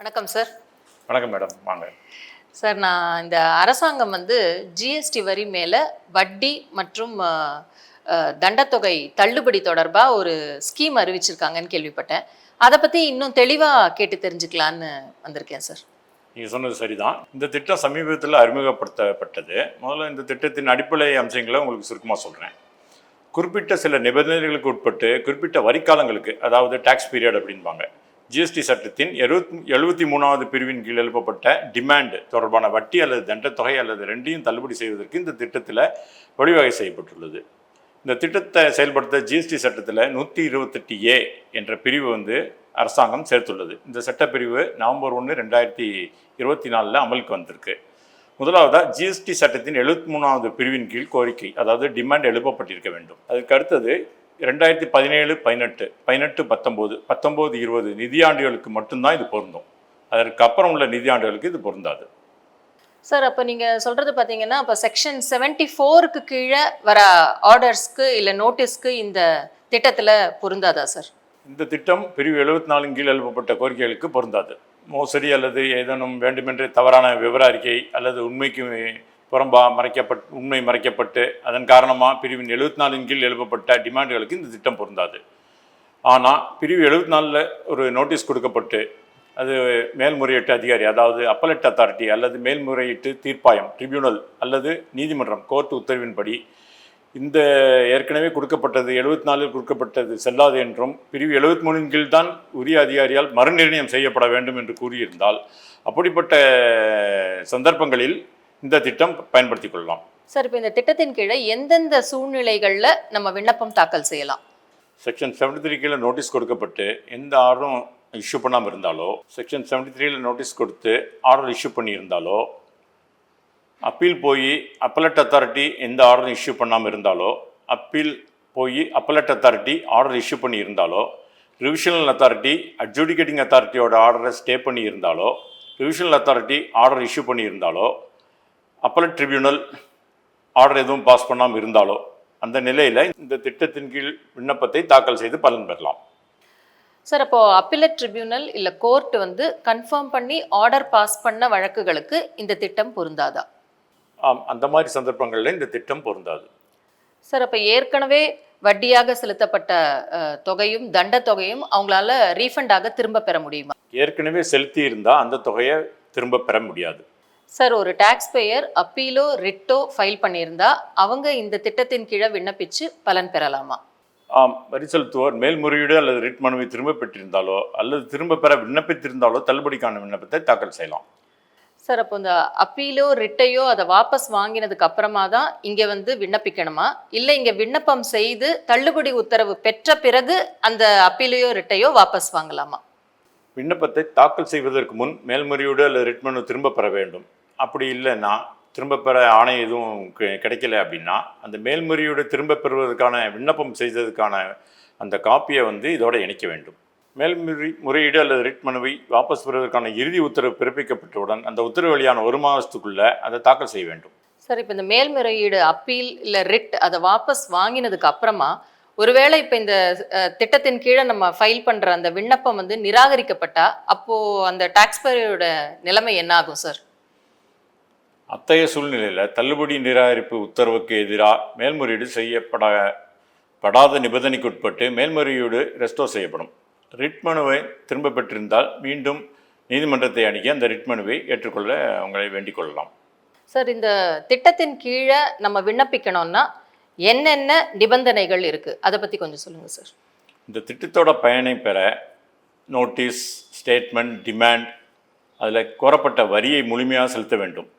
வணக்கம் சார் வணக்கம் மேடம் வாங்க. சார் நான் இந்த அரசாங்கம் வந்து ஜிஎஸ்டி வரி மேலே வட்டி மற்றும் தண்டத்தொகை தள்ளுபடி தொடர்பாக ஒரு ஸ்கீம் அறிவிச்சிருக்காங்கன்னு கேள்விப்பட்டேன். அதை பற்றி இன்னும் தெளிவாக கேட்டு தெரிஞ்சுக்கலான்னு வந்திருக்கேன் சார் நீங்கள் சொன்னது சரிதான். இந்த திட்டம் சமீபத்தில் அறிமுகப்படுத்தப்பட்டது. முதல்ல இந்த திட்டத்தின் அடிப்படை அம்சங்களை உங்களுக்கு சுருக்கமாக சொல்கிறேன் குறிப்பிட்ட சில நிபந்தனைகளுக்கு உட்பட்டு குறிப்பிட்ட வரிக்காலங்களுக்கு அதாவது டாக்ஸ் பீரியட் அப்படின்பாங்க. ஜிஎஸ்டி சட்டத்தின் எழுபத்தி எழுபத்தி மூணாவது பிரிவின் கீழ் எழுப்பப்பட்ட டிமாண்ட் தொடர்பான வட்டி அல்லது தண்டத்தொகை அல்லது ரெண்டையும் தள்ளுபடி செய்வதற்கு இந்த திட்டத்தில் வழிவகை செய்யப்பட்டுள்ளது. இந்த திட்டத்தை செயல்படுத்த ஜிஎஸ்டி சட்டத்தில் நூற்றி இருபத்தெட்டு ஏ என்ற பிரிவு வந்து அரசாங்கம் சேர்த்துள்ளது. இந்த சட்டப்பிரிவு நவம்பர் ஒன்று ரெண்டாயிரத்தி இருபத்தி நாலில் அமலுக்கு வந்திருக்கு. முதலாவதாக ஜிஎஸ்டி சட்டத்தின் எழுபத்தி மூணாவது பிரிவின் கீழ் கோரிக்கை அதாவது டிமாண்ட் எழுப்பப்பட்டிருக்க வேண்டும். அதுக்கு அடுத்தது ரெண்டாயிரத்தி பதினேழு பதினெட்டு பதினெட்டு பத்தொம்போது பத்தொம்போது இருபது நிதியாண்டுகளுக்கு மட்டும்தான் இது பொருந்தும். அதற்கு அப்புறம் உள்ள நிதியாண்டுகளுக்கு இது பொருந்தாது. சார் அப்போ நீங்கள் சொல்கிறது பார்த்தீங்கன்னா இப்போ செக்ஷன் செவன்ட்டி ஃபோருக்கு கீழே வர ஆர்டர்ஸ்க்கு இல்லை நோட்டீஸ்க்கு இந்த திட்டத்தில் பொருந்தாதா சார்? இந்த திட்டம் பிரிவு எழுபத்தி நாலின் கீழ் எழுப்பப்பட்ட கோரிக்கைகளுக்கு பொருந்தாது. மோசடி அல்லது ஏதேனும் வேண்டுமென்றே தவறான விவர அறிக்கை அல்லது உண்மைக்கு புறம்பா மறைக்கப்பட் உண்மை மறைக்கப்பட்டு அதன் காரணமாக பிரிவின் எழுபத்தி நாலின் கீழ் எழுப்பப்பட்ட டிமாண்டுகளுக்கு இந்த திட்டம் பொருந்தாது. ஆனால் பிரிவு எழுபத்தி நாலில் ஒரு நோட்டீஸ் கொடுக்கப்பட்டு அது மேல்முறையீட்டு அதிகாரி அதாவது அப்பலெட் அத்தாரிட்டி அல்லது மேல்முறையீட்டு தீர்ப்பாயம் ட்ரிபியூனல் அல்லது நீதிமன்றம் கோர்ட் உத்தரவின்படி இந்த ஏற்கனவே கொடுக்கப்பட்டது எழுபத்தி நாலில் கொடுக்கப்பட்டது செல்லாது என்றும் பிரிவு எழுபத்தி மூணின் கீழ் தான் உரிய அதிகாரியால் மறுநிர்ணயம் செய்யப்பட வேண்டும் என்று கூறியிருந்தால் அப்படிப்பட்ட சந்தர்ப்பங்களில் இந்த திட்டம் பயன்படுத்திக் கொள்ளலாம் சார் இப்போ இந்த திட்டத்தின் கீழே எந்தெந்த சூழ்நிலைகளில் நம்ம விண்ணப்பம் தாக்கல் செய்யலாம்? செக்ஷன் செவன்டி த்ரீ கீழே நோட்டீஸ் கொடுக்கப்பட்டு எந்த ஆர்டரும் இஷ்யூ பண்ணாமல் இருந்தாலோ செக்ஷன் செவன்டி த்ரீல நோட்டீஸ் கொடுத்து ஆர்டர் இஷ்யூ பண்ணியிருந்தாலோ அப்பீல் போய் அப்பலட் அத்தாரிட்டி எந்த ஆர்டரும் இஷ்யூ பண்ணாமல் இருந்தாலோ அப்பீல் போய் அப்பலட் அத்தாரிட்டி ஆர்டர் இஷ்யூ பண்ணி இருந்தாலோ ரிவிஷனல் அத்தாரிட்டி அட்ஜுடிகேட்டிங் அத்தாரிட்டியோட ஆர்டரை ஸ்டே பண்ணி இருந்தாலோ ரிவிஷனல் அத்தாரிட்டி ஆர்டர் இஷ்யூ பண்ணி இருந்தாலோ அப்பலட் ட்ரிபியூனல் ஆர்டர் எதுவும் பாஸ் பண்ணாமல் இருந்தாலோ அந்த நிலையில் இந்த திட்டத்தின் கீழ் விண்ணப்பத்தை தாக்கல் செய்து பலன் பெறலாம். சார் அப்போ அப்பீலட் ட்ரிபியூனல் இல்லை கோர்ட் வந்து கன்ஃபார்ம் பண்ணி ஆர்டர் பாஸ் பண்ண வழக்குகளுக்கு இந்த திட்டம் பொருந்தாதா? ஆம் அந்த மாதிரி சந்தர்ப்பங்களில் இந்த திட்டம் பொருந்தாது. சார் அப்போ ஏற்கனவே வட்டியாக செலுத்தப்பட்ட தொகையும் தண்ட தொகையும் அவங்களால ரீஃபண்டாக திரும்ப பெற முடியுமா? ஏற்கனவே செலுத்தி இருந்தால் அந்த தொகையை திரும்ப பெற முடியாது. சார் ஒரு டாக்ஸ் பேயர் அப்பீலோ ரிட்டோ ஃபைல் பண்ணியிருந்தா அவங்க இந்த திட்டத்தின் கீழே விண்ணப்பிச்சு பலன் பெறலாமா? ஆம் வரி செலுத்துவோர் மேல்முறையீடு அல்லது ரிட் மனுவை திரும்ப பெற்றிருந்தாலோ அல்லது திரும்ப பெற விண்ணப்பித்திருந்தாலோ தள்ளுபடிக்கான விண்ணப்பத்தை தாக்கல் செய்யலாம். சார் அப்போ இந்த அப்பீலோ ரிட்டையோ அதை வாபஸ் வாங்கினதுக்கு அப்புறமா தான் இங்கே வந்து விண்ணப்பிக்கணுமா? இல்லை இங்கே விண்ணப்பம் செய்து தள்ளுபடி உத்தரவு பெற்ற பிறகு அந்த அப்பீலையோ ரிட்டையோ வாபஸ் வாங்கலாமா? விண்ணப்பத்தை தாக்கல் செய்வதற்கு முன் மேல்முறையீடு அல்லது ரிட் மனு திரும்ப பெற வேண்டும். அப்படி இல்லைன்னா திரும்ப பெற ஆணை எதுவும் கிடைக்கல அப்படின்னா அந்த மேல்முறையீடு திரும்ப பெறுவதற்கான விண்ணப்பம் செய்ததுக்கான அந்த காப்பியை வந்து இதோடு இணைக்க வேண்டும். மேல்முறை முறையீடு அல்லது ரிட் மனுவை வாபஸ் பெறுவதற்கான இறுதி உத்தரவு பிறப்பிக்கப்பட்டவுடன் அந்த உத்தரவு வெளியான ஒரு மாதத்துக்குள்ளே அதை தாக்கல் செய்ய வேண்டும். சார் இப்போ இந்த மேல்முறையீடு அப்பீல் இல்லை ரிட் அதை வாபஸ் வாங்கினதுக்கு அப்புறமா ஒருவேளை இப்போ இந்த திட்டத்தின் கீழே நம்ம ஃபைல் பண்ணுற அந்த விண்ணப்பம் வந்து நிராகரிக்கப்பட்டா அப்போது அந்த டாக்ஸ்பயரோட நிலைமை என்ன ஆகும் சார்? அத்தகைய சூழ்நிலையில் தள்ளுபடி நிராகரிப்பு உத்தரவுக்கு எதிராக மேல்முறையீடு செய்யப்பட படாத நிபந்தனைக்கு உட்பட்டு மேல்முறையீடு ரெஸ்டோர் செய்யப்படும். ரிட் மனுவை திரும்ப பெற்றிருந்தால் மீண்டும் நீதிமன்றத்தை அணுகி அந்த ரிட் மனுவை ஏற்றுக்கொள்ள உங்களை வேண்டிக் கொள்ளலாம். சார் இந்த திட்டத்தின் கீழே நம்ம விண்ணப்பிக்கணும்னா என்னென்ன நிபந்தனைகள் இருக்குது அதை பற்றி கொஞ்சம் சொல்லுங்கள் சார். இந்த திட்டத்தோட பயனை பெற நோட்டீஸ் ஸ்டேட்மெண்ட் டிமாண்ட் அதில் கோரப்பட்ட வரியை முழுமையாக செலுத்த வேண்டும்.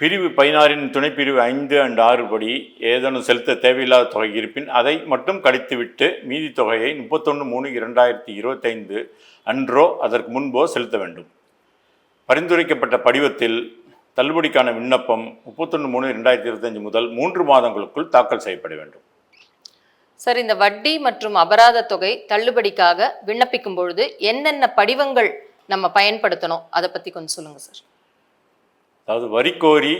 பிரிவு பதினாறின் துணைப்பிரிவு ஐந்து அண்ட் ஆறு படி ஏதேனும் செலுத்த தேவையில்லாத தொகை இருப்பின் அதை மட்டும் கழித்துவிட்டு மீதி தொகையை முப்பத்தொன்று மூணு இரண்டாயிரத்தி இருபத்தைந்து அன்றோ அதற்கு முன்போ செலுத்த வேண்டும். பரிந்துரைக்கப்பட்ட படிவத்தில் தள்ளுபடிக்கான விண்ணப்பம் முப்பத்தொன்று மூணு ரெண்டாயிரத்தி இருபத்தஞ்சு முதல் மூன்று மாதங்களுக்குள் தாக்கல் செய்யப்பட வேண்டும். சார் இந்த வட்டி மற்றும் அபராத தொகை தள்ளுபடிக்காக விண்ணப்பிக்கும் பொழுது என்னென்ன படிவங்கள் நம்ம பயன்படுத்தணும்? அதை பற்றி கொஞ்சம் சொல்லுங்கள் சார். அதாவது வரி கோரி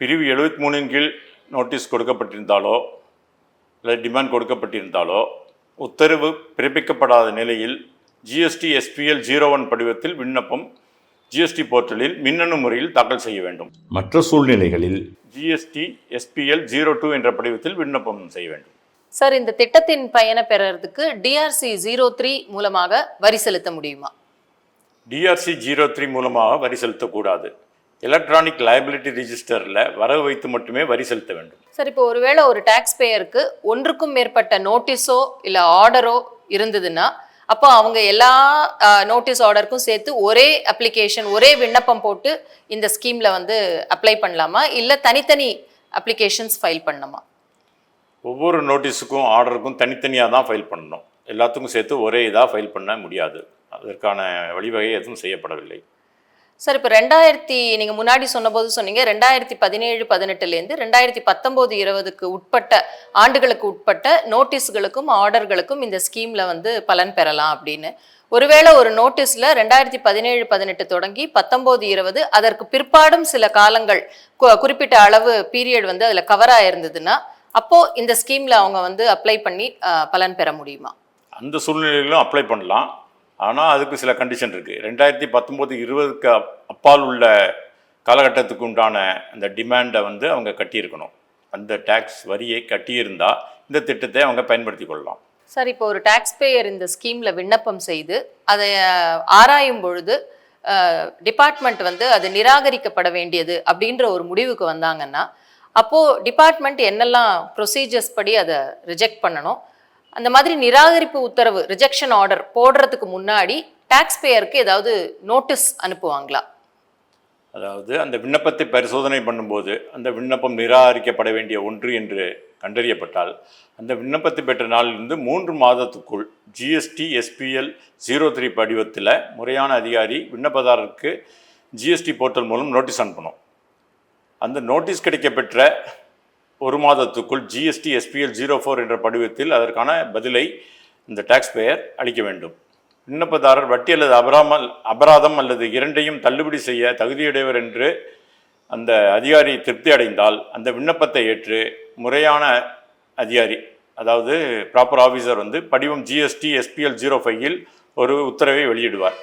பிரிவு எழுபத்தி மூணின் கீழ் நோட்டீஸ் கொடுக்கப்பட்டிருந்தாலோ அல்லது டிமாண்ட் கொடுக்கப்பட்டிருந்தாலோ உத்தரவு பிறப்பிக்கப்படாத நிலையில் ஜிஎஸ்டி எஸ்பிஎல் ஜீரோ ஒன் படிவத்தில் விண்ணப்பம் ஜிஎஸ்டி போர்ட்டலில் மின்னணு முறையில் தாக்கல் செய்ய வேண்டும். மற்ற சூழ்நிலைகளில் ஜிஎஸ்டி எஸ்பிஎல் ஜீரோ டூ என்ற படிவத்தில் விண்ணப்பம் செய்ய வேண்டும். சார் இந்த திட்டத்தின் பயனை பெறறதுக்கு டிஆர்சி ஜீரோ த்ரீ மூலமாக வரி செலுத்த முடியுமா? டிஆர்சி ஜீரோ த்ரீ மூலமாக வரி செலுத்தக்கூடாது. எலக்ட்ரானிக் லயபிலிட்டி ரிஜிஸ்டரில் வரவு வைத்து மட்டுமே வரி செலுத்த வேண்டும். சார் இப்போ ஒருவேளை ஒரு டாக்ஸ் பேயருக்கு ஒன்றுக்கும் மேற்பட்ட நோட்டீஸோ இல்லை ஆர்டரோ இருந்ததுன்னா அப்போ அவங்க எல்லா நோட்டீஸ் ஆர்டருக்கும் சேர்த்து ஒரே அப்ளிகேஷன் ஒரே விண்ணப்பம் போட்டு இந்த ஸ்கீம்ல வந்து அப்ளை பண்ணலாமா? இல்லை தனித்தனி அப்ளிகேஷன்ஸ் ஃபைல் பண்ணணுமா? ஒவ்வொரு நோட்டீஸுக்கும் ஆர்டருக்கும் தனித்தனியாக தான் ஃபைல் பண்ணணும். எல்லாத்துக்கும் சேர்த்து ஒரே இதாக ஃபைல் பண்ண முடியாது. அதற்கான வழிவகை எதுவும் செய்யப்படவில்லை. சார் இப்போ ரெண்டாயிரத்தி நீங்கள் முன்னாடி சொன்னபோது சொன்னீங்க ரெண்டாயிரத்தி பதினேழு பதினெட்டுலேருந்து ரெண்டாயிரத்தி பத்தொம்போது இருபதுக்கு உட்பட்ட ஆண்டுகளுக்கு உட்பட்ட நோட்டீஸ்களுக்கும் ஆர்டர்களுக்கும் இந்த ஸ்கீமில் வந்து பலன் பெறலாம் அப்படின்னு. ஒருவேளை ஒரு நோட்டீஸில் ரெண்டாயிரத்தி பதினேழு பதினெட்டு தொடங்கி பத்தொம்போது இருபது அதற்கு பிற்பாடும் சில காலங்கள் குறிப்பிட்ட அளவு பீரியட் வந்து அதில் கவர் ஆயிருந்ததுன்னா அப்போது இந்த ஸ்கீமில் அவங்க வந்து அப்ளை பண்ணி பலன் பெற முடியுமா? அந்த சூழ்நிலையிலும் அப்ளை பண்ணலாம். ஆனால் அதுக்கு சில கண்டிஷன் இருக்குது ரெண்டாயிரத்தி பத்தொம்போது இருபதுக்கு அப்பால் உள்ள காலகட்டத்துக்கு உண்டான அந்த டிமாண்டை வந்து அவங்க கட்டியிருக்கணும். அந்த டேக்ஸ் வரியை கட்டியிருந்தால் இந்த திட்டத்தை அவங்க பயன்படுத்தி கொள்ளலாம். சார் இப்போ ஒரு டேக்ஸ் பேயர் இந்த ஸ்கீமில் விண்ணப்பம் செய்து அதை ஆராயும் பொழுது டிபார்ட்மெண்ட் வந்து அது நிராகரிக்கப்பட வேண்டியது அப்படின்ற ஒரு முடிவுக்கு வந்தாங்கன்னா அப்போது டிபார்ட்மெண்ட் என்னெல்லாம் ப்ரொசீஜர்ஸ் படி அதை ரிஜெக்ட் பண்ணணும்? அந்த மாதிரி நிராகரிப்பு உத்தரவு ரிஜெக்ஷன் ஆர்டர் போடுறதுக்கு முன்னாடி டாக்ஸ் பேயருக்கு ஏதாவது நோட்டீஸ் அனுப்புவாங்களா? அதாவது அந்த விண்ணப்பத்தை பரிசோதனை பண்ணும்போது அந்த விண்ணப்பம் நிராகரிக்கப்பட வேண்டிய ஒன்று என்று கண்டறியப்பட்டால் அந்த விண்ணப்பத்தை பெற்ற நாளிலிருந்து மூன்று மாதத்துக்குள் ஜிஎஸ்டி எஸ்பிஎல் ஜீரோ த்ரீ படிவத்தில் முறையான அதிகாரி விண்ணப்பதாரருக்கு ஜிஎஸ்டி போர்ட்டல் மூலம் நோட்டீஸ் அனுப்பணும். அந்த நோட்டீஸ் கிடைக்கப்பெற்ற ஒரு மாதத்துக்குள் ஜிஎஸ்டி எஸ்பிஎல் ஜீரோ ஃபோர் என்ற படிவத்தில் அதற்கான பதிலை இந்த டாக்ஸ் பேயர் அளிக்க வேண்டும். விண்ணப்பதாரர் வட்டி அல்லது அபராமல் அபராதம் அல்லது இரண்டையும் தள்ளுபடி செய்ய தகுதியுடையவர் என்று அந்த அதிகாரி திருப்தி அடைந்தால் அந்த விண்ணப்பத்தை ஏற்று முறையான அதிகாரி அதாவது ப்ராப்பர் ஆஃபீஸர் வந்து படிவம் ஜிஎஸ்டி எஸ்பிஎல் ஜீரோ ஃபைவில் ஒரு உத்தரவை வெளியிடுவார்.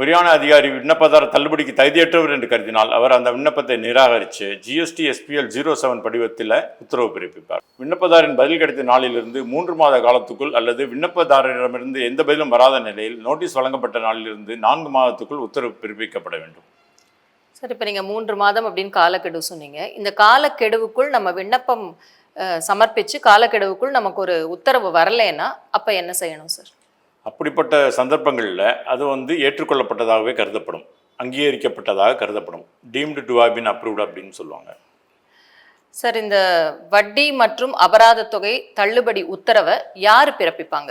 முறையான அதிகாரி விண்ணப்பதாரர் தள்ளுபடிக்கு தகுதியற்றவர் என்று கருதினால் அவர் அந்த விண்ணப்பத்தை நிராகரித்து ஜிஎஸ்டி எஸ்பிஎல் ஜீரோ செவன் படிவத்தில் உத்தரவு பிறப்பிப்பார். விண்ணப்பதாரின் பதில் கிடைத்த நாளிலிருந்து மூன்று மாத காலத்துக்குள் அல்லது விண்ணப்பதாரரிடமிருந்து எந்த பதிலும் வராத நிலையில் நோட்டீஸ் வழங்கப்பட்ட நாளிலிருந்து நான்கு மாதத்துக்குள் உத்தரவு பிறப்பிக்கப்பட வேண்டும். சார் இப்போ நீங்கள் மூன்று மாதம் அப்படின்னு காலக்கெடு சொன்னீங்க. இந்த காலக்கெடுவுக்குள் நம்ம விண்ணப்பம் சமர்ப்பித்து காலக்கெடுவுக்குள் நமக்கு ஒரு உத்தரவு வரலைன்னா அப்போ என்ன செய்யணும் சார்? அப்படிப்பட்ட சந்தர்ப்பங்களில் அது வந்து ஏற்றுக்கொள்ளப்பட்டதாகவே கருதப்படும். அங்கீகரிக்கப்பட்டதாக கருதப்படும். Deemed to have been approved அப்படின்னு சொல்லுவாங்க. சார் இந்த வட்டி மற்றும் அபராத தொகை தள்ளுபடி உத்தரவை யார் பிறப்பிப்பாங்க?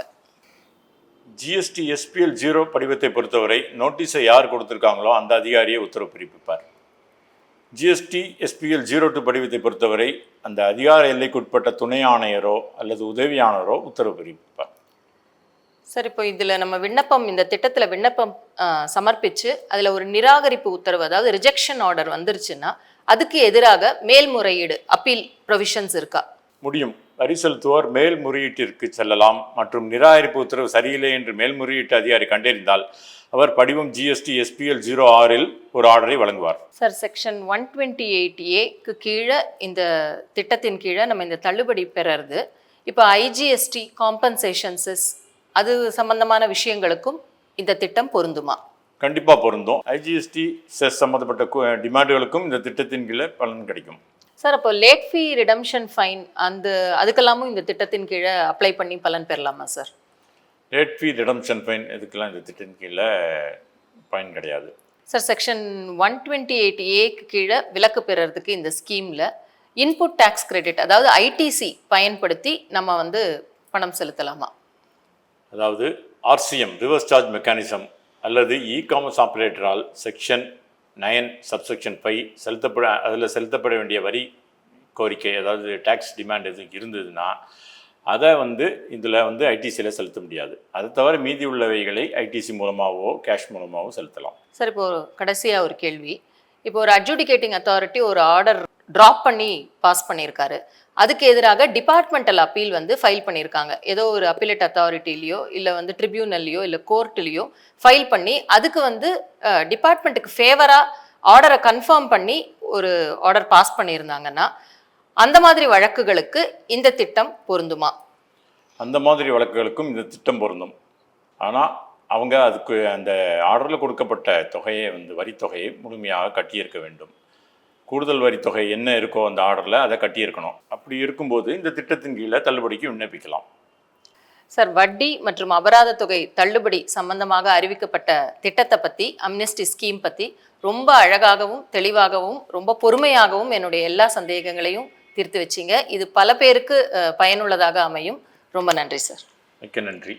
ஜிஎஸ்டி எஸ்பிஎல் ஜீரோ படிவத்தை பொறுத்தவரை நோட்டீஸை யார் கொடுத்துருக்காங்களோ அந்த அதிகாரியை உத்தரவு பிறப்பிப்பார். ஜிஎஸ்டி எஸ்பிஎல் ஜீரோ டூ படிவத்தை பொறுத்தவரை அந்த அதிகார எல்லைக்குட்பட்ட துணை ஆணையரோ அல்லது உதவி ஆணையரோ உத்தரவு பிறப்பிப்பார். சார் இப்போ இதில் நம்ம விண்ணப்பம் இந்த திட்டத்தில் விண்ணப்பம் அஹ், சமர்ப்பிச்சு அதில் ஒரு நிராகரிப்பு உத்தரவு அதாவது ரிஜெக்ஷன் ஆர்டர் வந்துருச்சுன்னா அதுக்கு எதிராக மேல்முறையீடு அப்பீல் ப்ரொவிஷன்ஸ் இருக்கா? முடியும். வரி செலுத்துவோர் மேல்முறையீட்டிற்கு செல்லலாம் மற்றும் நிராகரிப்பு உத்தரவு சரியில்லை என்று மேல்முறையீட்டு அதிகாரி கண்டறிந்தால் அவர் படிவம் ஜிஎஸ்டி எஸ்பிஎல் ஜீரோ ஆறில் ஒரு ஆர்டரை வழங்குவார். Sir section one twenty eight ஏக்கு கீழே இந்த திட்டத்தின் கீழே நம்ம இந்த தள்ளுபடி பெறறது இப்போ ஐஜிஎஸ்டி காம்பன்சேஷன்ஸஸ் அது சம்பந்தமான விஷயங்களுக்கும் இந்த திட்டம் பொருந்துமா? கண்டிப்பாக பொருந்தும். ஐஜிஎஸ்டி செஸ் சம்மந்தப்பட்ட கு- டிமாண்டுகளுக்கும் இந்த திட்டத்தின் கீழே பலன் கிடைக்கும். சார் அப்போ லேட் ஃபீ ரிடம்ஷன் ஃபைன் அந்த அதுக்கெல்லாமும் இந்த திட்டத்தின் கீழே அப்ளை பண்ணி பலன் பெறலாமா sir? Rate fee redemption fine இதுக்கெல்லாம் இந்த திட்டத்தின் கீழே பயன் கிடையாது. Sir section one twenty eight ஏக்கு கீழே விலக்கு பெறறதுக்கு இந்த ஸ்கீமில் இன்புட் டேக்ஸ் கிரெடிட் அதாவது ஐடிசி பயன்படுத்தி நம்ம வந்து பணம் செலுத்தலாமா? அதாவது ஆர்சிஎம் ரிவர்ஸ் சார்ஜ் மெக்கானிசம் அல்லது இ காமர்ஸ் ஆப்ரேட்டரால் செக்ஷன் நயன் சப்செக்ஷன் ஃபைவ் செலுத்தப்பட அதில் செலுத்தப்பட வேண்டிய வரி கோரிக்கை அதாவது டேக்ஸ் டிமாண்ட் எதுவும் இருந்ததுன்னா அதை வந்து இதில் வந்து ஐடிசியில் செலுத்த முடியாது. அதை தவிர மீதி உள்ளவைகளை ஐடிசி மூலமாகவோ கேஷ் மூலமாகவோ செலுத்தலாம். சார் இப்போ கடைசியாக ஒரு கேள்வி. இப்போ ஒரு அட்ஜுடிகேட்டிங் அத்தாரிட்டி ஒரு ஆர்டர் ட்ராப் பண்ணி பாஸ் பண்ணியிருக்காரு. அதுக்கு எதிராக டிபார்ட்மெண்டல் அப்பீல் வந்து ஃபைல் பண்ணியிருக்காங்க. ஏதோ ஒரு அப்பீலேட் அத்தாரிட்டிலையோ இல்லை வந்து ட்ரிபியூனல்லையோ இல்லை கோர்ட்லேயோ ஃபைல் பண்ணி அதுக்கு வந்து டிபார்ட்மெண்ட்டுக்கு ஃபேவராக ஆர்டரை கன்ஃபார்ம் பண்ணி ஒரு ஆர்டர் பாஸ் பண்ணியிருந்தாங்கன்னா அந்த மாதிரி வழக்குகளுக்கு இந்த திட்டம் பொருந்துமா? அந்த மாதிரி வழக்குகளுக்கும் இந்த திட்டம் பொருந்தும். ஆனால் அவங்க அதுக்கு அந்த ஆர்டரில் கொடுக்கப்பட்ட தொகையை வந்து வரித்தொகையை முழுமையாக கட்டியிருக்க வேண்டும். கூடுதல் வரித்தொகை என்ன இருக்கோ அந்த ஆர்டரில் அதை கட்டியிருக்கணும். அப்படி இருக்கும்போது இந்த திட்டத்தின் கீழே தள்ளுபடிக்கு விண்ணப்பிக்கலாம். சார் வட்டி மற்றும் அபராத தொகை தள்ளுபடி சம்பந்தமாக அறிவிக்கப்பட்ட திட்டத்தை பற்றி அம்னெஸ்டி ஸ்கீம் பற்றி ரொம்ப அழகாகவும் தெளிவாகவும் ரொம்ப பொறுமையாகவும் என்னுடைய எல்லா சந்தேகங்களையும் தீர்த்து வச்சீங்க. இது பல பேருக்கு பயனுள்ளதாக அமையும். ரொம்ப நன்றி சார். மிக்க நன்றி.